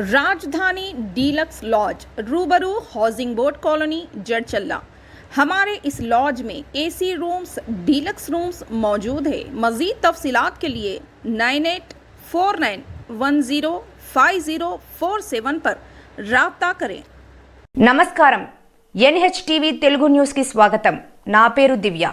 राजधानी deluxe lodge रूबरू housing board colony Jadcherla हमारे इस लॉज में एसी रूम्स डीलक्स रूम्स मौजूद है मज़ीद तफसीलात के लिए nine eight four nine one zero five zero four seven पर रबता करें నమస్కారం ఎన్హెచ్ టీవీ తెలుగు న్యూస్కి స్వాగతం నా పేరు దివ్య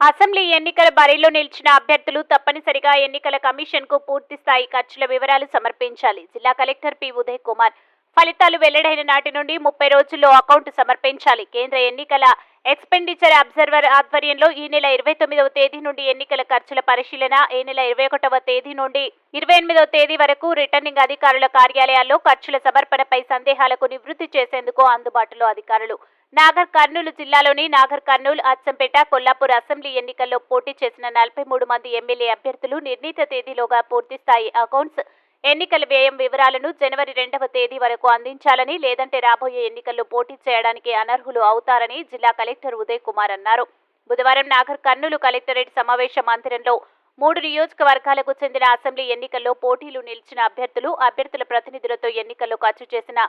అసెంబ్లీ ఎన్నికల బరిలో నిలిచిన అభ్యర్థులు తప్పనిసరిగా ఎన్నికల కమిషన్కు పూర్తి స్థాయి ఖర్చుల వివరాలు సమర్పించాలి. జిల్లా కలెక్టర్ పి. ఉదయ్ కుమార్ ఫలితాలు వెల్లడైన నాటి నుండి ముప్పై రోజుల్లో అకౌంట్ సమర్పించాలి. కేంద్ర ఎన్నికల ఎక్స్పెండిచర్ అబ్జర్వర్ ఆధ్వర్యంలో ఈ నెల ఇరవై తొమ్మిదవ తేదీ నుండి ఎన్నికల ఖర్చుల పరిశీలన ఈ నెల ఇరవై ఒకటవ తేదీ నుండి ఇరవై ఎనిమిదవ తేదీ వరకు రిటర్నింగ్ అధికారుల కార్యాలయాల్లో ఖర్చుల సమర్పణపై సందేహాలకు నివృత్తి చేసేందుకు అందుబాటులో అధికారులు. నాగర్ కర్నూలు జిల్లాలోని నాగర్ కర్నూలు అచ్చంపేట కొల్లాపూర్ అసెంబ్లీ ఎన్నికల్లో పోటీ చేసిన నలభై మూడు మంది ఎమ్మెల్యే అభ్యర్థులు నిర్ణీత తేదీలోగా పూర్తి స్థాయి అకౌంట్స్ ఎన్నికల వ్యయం వివరాలను జనవరి రెండవ తేదీ వరకు అందించాలని లేదంటే రాబోయే ఎన్నికల్లో పోటీ చేయడానికి అనర్హులు అవుతారని జిల్లా కలెక్టర్ ఉదయ్ కుమార్ అన్నారు. బుధవారం నాగర్ కర్నూలు కలెక్టరేట్ సమావేశ మందిరంలో మూడు నియోజకవర్గాలకు చెందిన అసెంబ్లీ ఎన్నికల్లో పోటీలు నిలిచిన అభ్యర్థులు అభ్యర్థుల ప్రతినిధులతో ఎన్నికల్లో ఖర్చు చేసిన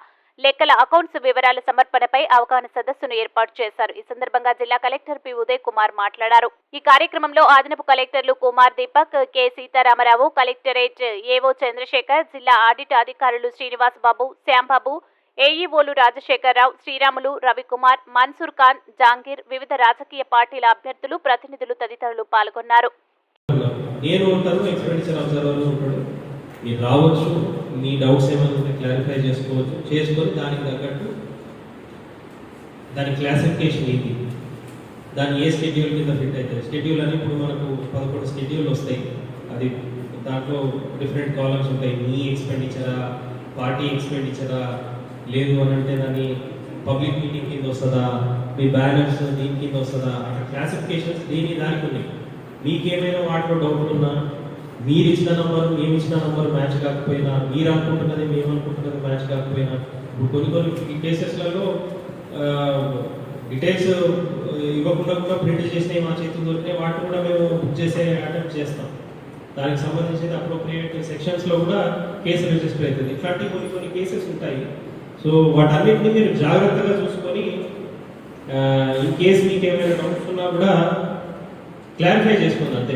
లెక్కల అకౌంట్స్ వివరాల సమర్పణపై అవగాహన సదస్సును ఏర్పాటు చేశారు. ఈ సందర్భంగా జిల్లా కలెక్టర్ పి. ఉదయ్ కుమార్ మాట్లాడారు. ఈ కార్యక్రమంలో ఆదనపు కలెక్టర్లు Kumar Deepak K. Sitaramarao collectorate AO Chandrashekar జిల్లా ఆడిట్ అధికారులు శ్రీనివాస్ బాబు శ్యాంబాబు ఏఈఓలు రాజశేఖరరావు శ్రీరాములు రవికుమార్ మన్సూర్ ఖాన్ జాంగీర్ వివిధ రాజకీయ పార్టీల అభ్యర్థులు ప్రతినిధులు తదితరులు పాల్గొన్నారు. మీరు రావచ్చు మీ డౌట్స్ ఏమైనా ఉంటే క్లారిఫై చేసుకోవచ్చు. చేసుకొని దానికి తగ్గట్టు దాని క్లాసిఫికేషన్ ఏంటి? దాని ఏ స్కెడ్యూల్ కింద ఫిట్ అవుతుంది స్కెడ్యూల్ అని ఇప్పుడు మనకు పదకొండు స్కెడ్యూల్ వస్తాయి. అది దాంట్లో డిఫరెంట్ కాలమ్స్ ఉంటాయి. మీ ఎక్స్పెండిచరా పార్టీ ఎక్స్పెండిచరా లేదు అని అంటే దాన్ని పబ్లిక్ మీటింగ్ కింద వస్తుందా? మీ బ్యాలెన్స్ దీని కింద వస్తుందా? అట్లా క్లాసిఫికేషన్స్ దీని దానికి ఉన్నాయి. మీకేమైనా వాటిలో డౌట్ ఉన్నా మీరు ఇచ్చిన నంబర్ మేము ఇచ్చిన నంబర్ మ్యాచ్ కాకపోయినా మీరు అనుకుంటున్నది మేము అనుకుంటున్నది మ్యాచ్ కాకపోయినా ఇప్పుడు కొన్ని కొన్ని కేసెస్లలో డీటెయిల్స్ ఇవ్వకుండా కూడా ప్రింట్ చేసినవి మా చేతులు దొరికినాయి వాటిని కూడా మేము బుక్ చేసే అటెంప్ట్ చేస్తాం. దానికి సంబంధించిన అప్రోప్రియేట్ సెక్షన్స్లో కూడా కేసు రిజిస్టర్ అవుతుంది. ఇట్లాంటి కొన్ని కొన్ని కేసెస్ ఉంటాయి. సో వాటన్నిటిని మీరు జాగ్రత్తగా చూసుకొని ఈ కేసు మీకు ఏమైనా డౌట్స్ ఉన్నా కూడా క్లారిఫై చేసుకోండి అంతే.